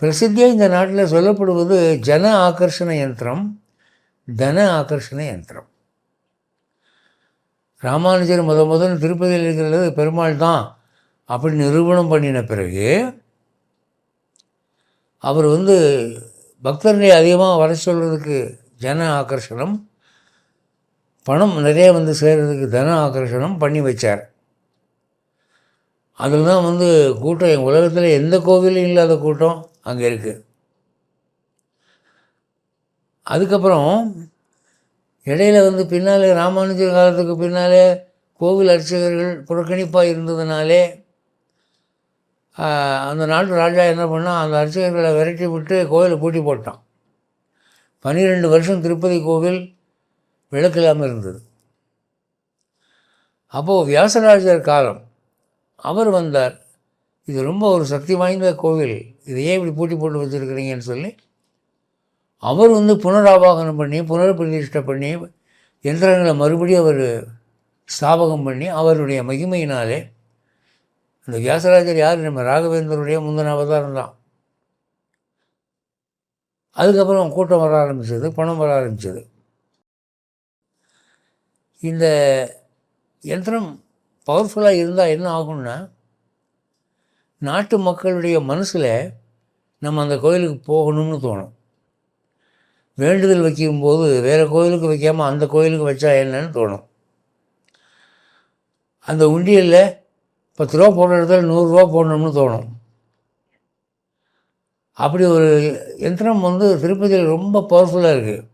பிரசித்தியாக இந்த நாட்டில் சொல்லப்படுவது ஜன ஆகர்ஷண யந்திரம் தன ஆகர்ஷண யந்திரம். ராமானுஜர் முத முதல் திருப்பதியில் இருக்கிறது பெருமாள் தான் அப்படி நிரூபணம் பண்ணின பிறகு அவர் வந்து பக்தர்களை அதிகமாக வர சொல்கிறதுக்கு ஜன ஆகர்ஷணம் பணம் நிறைய வந்து சேர்கிறதுக்கு தன ஆகர்ஷணம் பண்ணி வச்சார். அதில் தான் வந்து கூட்டம் உலகத்தில் எந்த கோவிலும் இல்லாத கூட்டம் அங்கே இருக்குது அதுக்கப்புறம் இடையில வந்து பின்னாலே ராமானுஜர் காலத்துக்கு பின்னாலே கோவில் அர்ச்சகர்கள் புறக்கணிப்பாக இருந்ததுனாலே அந்த நாட்டு ராஜா என்ன பண்ணால் அந்த அர்ச்சகர்களை விரட்டி விட்டு கோவிலை பூட்டி போட்டான். பன்னிரெண்டு வருஷம் திருப்பதி கோவில் விளக்கு இல்லாமல் இருந்தது. அப்போது வியாசராஜர் காலம் அவர் வந்தார். இது ரொம்ப ஒரு சக்தி வாய்ந்த கோவில். இதை ஏன் இப்படி பூட்டி போட்டு வச்சுருக்கிறீங்கன்னு சொல்லி அவர் வந்து புனராபாகனம் பண்ணி புனர்பிரதிஷ்டை பண்ணி எந்திரங்களை மறுபடியும் அவர் ஸ்தாபகம் பண்ணி அவருடைய மகிமையினாலே அந்த வியாசராஜர் யார்? நம்ம ராகவேந்தருடைய முந்தின அவதாரம் தான். அதுக்கப்புறம் கூட்டம் வர ஆரம்பிச்சது பணம் வர ஆரம்பித்தது இந்த யந்திரம் பவர்ஃபுல்லாக இருந்தால் என்ன ஆகும்னா நாட்டு மக்களுடைய மனசில் நம்ம அந்த கோயிலுக்கு போகணும்னு தோணும். வேண்டுதல் வைக்கும்போது வேறு கோயிலுக்கு வைக்காமல் அந்த கோயிலுக்கு வச்சா என்னன்னு தோணும். அந்த உண்டியலில் பத்து ரூபா போடுற இடத்துல நூறுரூவா போடணும்னு தோணும். அப்படி ஒரு யந்திரம் வந்து திருப்பதியில் ரொம்ப பவர்ஃபுல்லாக இருக்குது